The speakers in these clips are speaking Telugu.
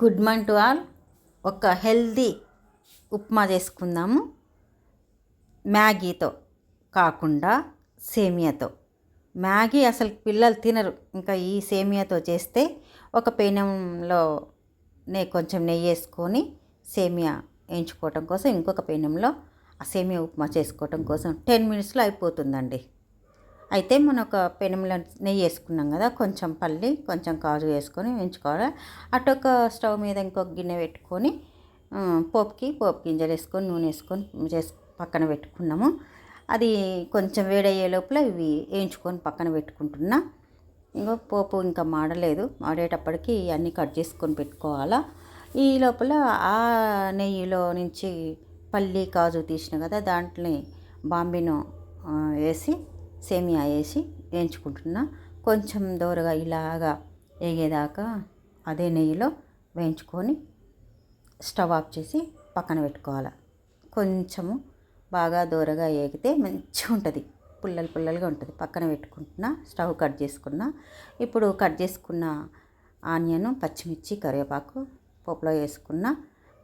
Good morning to all. ఒక హెల్దీ ఉప్మా చేసుకుందాము. మ్యాగీతో కాకుండా సేమియాతో. మ్యాగీ అసలు పిల్లలు తినరు. ఇంకా ఈ సేమియాతో చేస్తే ఒక పెనంలో నే కొంచెం నెయ్యి వేసుకొని సేమియా వేయించుకోవటం కోసం ఇంకొక పెనంలో ఆ సేమియా ఉప్మా చేసుకోవటం కోసం టెన్ మినిట్స్లో అయిపోతుందండి. అయితే మనం ఒక పెనంలో నెయ్యి వేసుకున్నాం కదా కొంచెం పల్లి కొంచెం కాజు వేసుకొని వేయించుకోవాలి. అటు ఒక స్టవ్ మీద ఇంకొక గిన్నె పెట్టుకొని పోపుకి పోపు గింజలు వేసుకొని నూనె వేసుకొని చేసి పక్కన పెట్టుకున్నాము. అది కొంచెం వేడయ్యే లోపల ఇవి వేయించుకొని పక్కన పెట్టుకుంటున్నా. ఇంకో పోపు ఇంకా మాడలేదు. మాడేటప్పటికి అన్నీ కట్ చేసుకొని పెట్టుకోవాలా. ఈ లోపల ఆ నెయ్యిలో నుంచి పల్లి కాజు తీసిన కదా దాంట్లో బాంబిను వేసి సేమియా వేసి వేయించుకుంటున్నా. కొంచెం దోరగా ఇలాగా వేగేదాకా అదే నెయ్యిలో వేయించుకొని స్టవ్ ఆఫ్ చేసి పక్కన పెట్టుకోవాలి. కొంచెము బాగా దూరగా ఏగితే మంచిగా ఉంటుంది. పుల్లలు పుల్లలుగా ఉంటుంది. పక్కన పెట్టుకుంటున్నా స్టవ్ కట్ చేసుకున్నా. ఇప్పుడు కట్ చేసుకున్న ఆనియన్ పచ్చిమిర్చి కరివేపాకు పోపులో వేసుకున్న.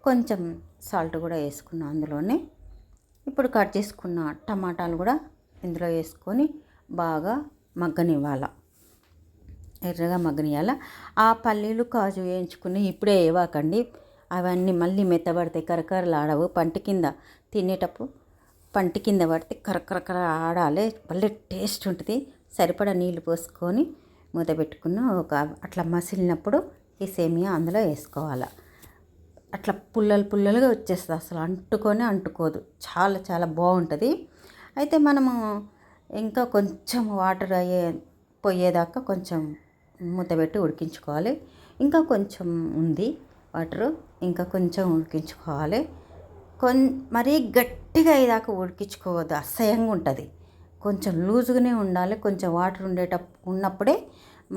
కొంచెం సాల్ట్ కూడా వేసుకున్నా అందులోనే. ఇప్పుడు కట్ చేసుకున్న టమాటాలు కూడా ఇందులో వేసుకొని బాగా మగ్గనివ్వాలి. ఎర్రగా మగ్గనియాల ఆ పల్లీలు కాజు వేయించుకుని ఇప్పుడే వేవాకండి అవన్నీ మళ్ళీ మెత్తబడతాయి కరకరలు ఆడవు పంటి కింద తినేటప్పుడు పంటి కింద పడితే కరకరకర ఆడాలి భలే టేస్ట్ ఉంటుంది. సరిపడా నీళ్ళు పోసుకొని మూత పెట్టుకున్న ఒక అట్లా మసిలినప్పుడు ఈ సేమియా అందులో వేసుకోవాలి. అట్లా పుల్లలు పుల్లలుగా వచ్చేస్తుంది. అసలు అంటుకొని అంటుకోదు. చాలా చాలా బాగుంటుంది. అయితే మనము ఇంకా కొంచెం వాటర్ అయ్యే పోయేదాకా కొంచెం మూత పెట్టి ఉడికించుకోవాలి. ఇంకా కొంచెం ఉంది వాటరు ఇంకా కొంచెం ఉడికించుకోవాలి. కొన్ మరీ గట్టిగా అయ్యేదాకా ఉడికించుకోవద్దు అసహ్యంగా ఉంటుంది. కొంచెం లూజుగానే ఉండాలి కొంచెం వాటర్ ఉండేట ఉన్నప్పుడే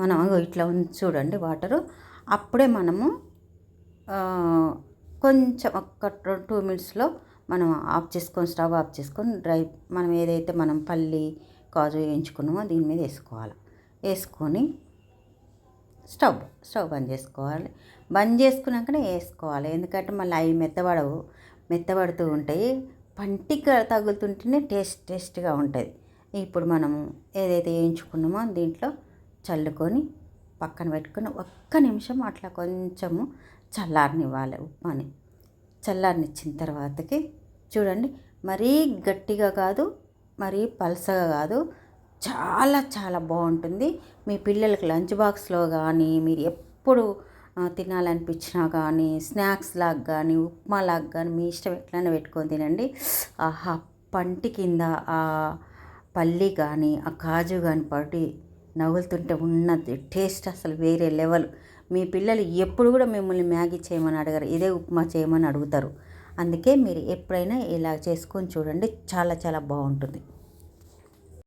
మనం ఇట్లా ఉంది చూడండి వాటరు. అప్పుడే మనము కొంచెం ఒక టూ మినిట్స్లో మనం ఆఫ్ చేసుకొని స్టవ్ ఆఫ్ చేసుకొని డ్రై మనం ఏదైతే మనం పల్లి కాజు వేయించుకున్నామో దీని మీద వేసుకోవాలి. వేసుకొని స్టవ్ స్టవ్ బంద్ చేసుకోవాలి. బంద్ చేసుకున్నాకనే వేసుకోవాలి. ఎందుకంటే మళ్ళీ అవి మెత్తబడవు. మెత్తబడుతూ ఉంటాయి. పంటికి తగులుతుంటేనే టేస్ట్ టేస్ట్గా ఉంటుంది. ఇప్పుడు మనము ఏదైతే వేయించుకున్నామో దీంట్లో చల్లుకొని పక్కన పెట్టుకుని ఒక్క నిమిషం అట్లా కొంచెము చల్లారనివ్వాలి ఉప్మాని చల్లారనిచ్చిన తర్వాతకి చూడండి మరీ గట్టిగా కాదు మరీ పలసగా కాదు చాలా చాలా బాగుంటుంది. మీ పిల్లలకి లంచ్ బాక్స్లో కానీ మీరు ఎప్పుడు తినాలనిపించినా కానీ స్నాక్స్ లాగా కానీ ఉప్మా లాగా కానీ మీ ఇష్టం ఎట్లైనా పెట్టుకొని తినండి. ఆహా పంటి కింద ఆ పల్లి కానీ ఆ కాజు కానీ పడి నవ్వులుతుంటే ఉన్న టేస్ట్ అసలు వేరే లెవెల్ మీ పిల్లలు ఎప్పుడు కూడా మిమ్మల్ని మ్యాగీ చేయమని అడగరు ఇదే ఉప్మా చేయమని అడుగుతారు. అందుకే మీరు ఎప్పుడైనా ఇలా చేసుకొని చూడండి చాలా చాలా బాగుంటుంది.